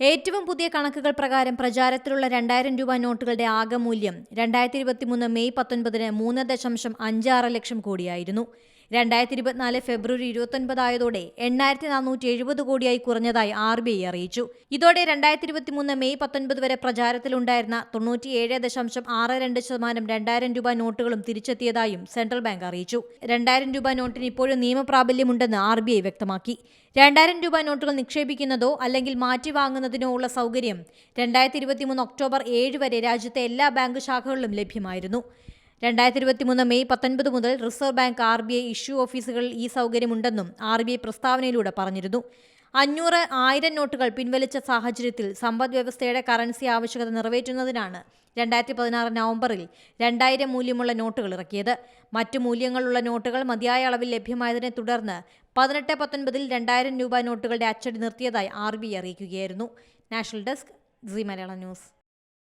ഏറ്റവും പുതിയ കണക്കുകൾ പ്രകാരം പ്രചാരത്തിലുള്ള രണ്ടായിരം രൂപ നോട്ടുകളുടെ ആകെ മൂല്യം രണ്ടായിരത്തി ഇരുപത്തിമൂന്ന് മെയ് പത്തൊൻപതിന് മൂന്ന് ദശാംശം അഞ്ച് ലക്ഷം കോടിയായിരുന്നു. രണ്ടായിരത്തി ഇരുപത്തിനാല് ഫെബ്രുവരി ഇരുപത്തൊൻപതായതോടെ എണ്ണായിരത്തി നാനൂറ്റി എഴുപത് കോടിയായി കുറഞ്ഞതായി ആർ ബി ഐ അറിയിച്ചു. ഇതോടെ രണ്ടായിരത്തി ഇരുപത്തിമൂന്ന് മെയ് പത്തൊൻപത് വരെ പ്രചാരത്തിലുണ്ടായിരുന്ന തൊണ്ണൂറ്റിയേഴ് ദശാംശം ആറ് രണ്ട് ശതമാനം രണ്ടായിരം രൂപ നോട്ടുകളും തിരിച്ചെത്തിയതായും സെൻട്രൽ ബാങ്ക് അറിയിച്ചു. രണ്ടായിരം രൂപ നോട്ടിന് ഇപ്പോഴും നിയമപ്രാബല്യമുണ്ടെന്ന് ആർ ബി ഐ വ്യക്തമാക്കി. രണ്ടായിരം രൂപ നോട്ടുകൾ നിക്ഷേപിക്കുന്നതോ അല്ലെങ്കിൽ മാറ്റി വാങ്ങുന്നതിനോ ഉള്ള സൗകര്യം രണ്ടായിരത്തി ഇരുപത്തിമൂന്ന് ഒക്ടോബർ ഏഴ് വരെ രാജ്യത്തെ എല്ലാ ബാങ്ക് ശാഖകളിലും ലഭ്യമായിരുന്നു. രണ്ടായിരത്തി ഇരുപത്തിമൂന്ന് മെയ് പത്തൊൻപത് മുതൽ reserve bank R B I issue ഓഫീസുകളിൽ ഈ സൗകര്യമുണ്ടെന്നും ആർ ബി ഐ പ്രസ്താവനയിലൂടെ പറഞ്ഞിരുന്നു. അഞ്ഞൂറ് ആയിരം നോട്ടുകൾ പിൻവലിച്ച സാഹചര്യത്തിൽ സമ്പദ് വ്യവസ്ഥയുടെ കറൻസി ആവശ്യകത നിറവേറ്റുന്നതിനാണ് രണ്ടായിരത്തി പതിനാറ് നവംബറിൽ രണ്ടായിരം മൂല്യമുള്ള നോട്ടുകൾ ഇറക്കിയത്. മറ്റു മൂല്യങ്ങളുള്ള നോട്ടുകൾ മതിയായ അളവിൽ ലഭ്യമായതിനെ തുടർന്ന് പതിനെട്ട് പത്തൊൻപതിൽ രണ്ടായിരം രൂപ നോട്ടുകളുടെ അച്ചടി നിർത്തിയതായി ആർ ബി ഐ അറിയിക്കുകയായിരുന്നു. National desk C Malayalam news.